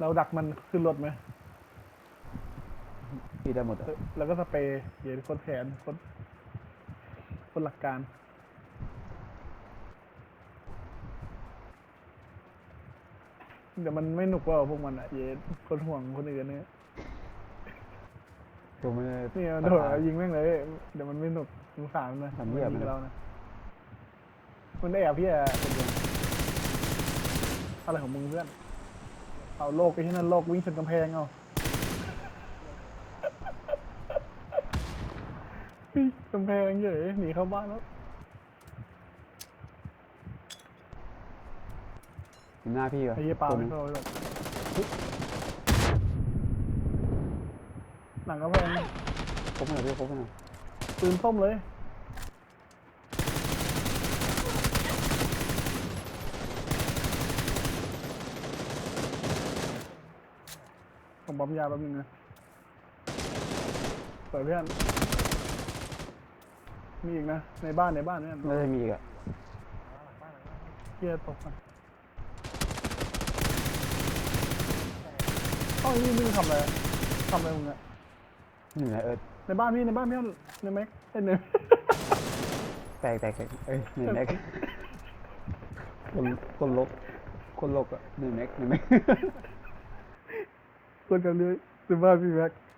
เราดักมันขึ้นรถไหมพี่ได้หมดอะแล้วก็สเปรย์เย็นคนแขนคนคนหลักการ เดี๋ยวมันไม่หนุกว่าพวกมันอะเย็นคนห่วงคนอื่นเนี่ยผมไม่ได้นี่มันโดดเอายิงแม่งเลย เดี๋ยวมันไม่หนุกสงสารมันนะทำเหี้ยมันยิงมันเรานะมันได้แอบพี่อะอะไรของมึงเพื่อน เอาโลกไปที่นั่นโลกวิ่งชนกำแพงเอาเฮ้ยกำแพงเฉยหนีเข้าบ้านแล้วอยู่หน้าพี่วะไอ้เหี้ยปลาตัวไม่นึงเข้าไปหรอกหลังกำแพงครบหน่อยพี่ครบหน่อยปืนส้มเลย ผมปั๊มยาแป๊บนึงนะเปิดเพื่อนมีอีกนะ ในบ้านในบ้านเนี่ยน่าจะมีอีกอะเฮียตกอะเอ้านี่มึงทำอะไรทำอะไรมึงอะนี่ไหนเออในบ้านพี่ในบ้านพี่ในแม็กไอ้ยใน แตกแตกแตกเอ้ยหนึ่งแม็กคนคนลกคนลกอะหนึ่งแม็กหนึ่งแม็ก คนกันเลย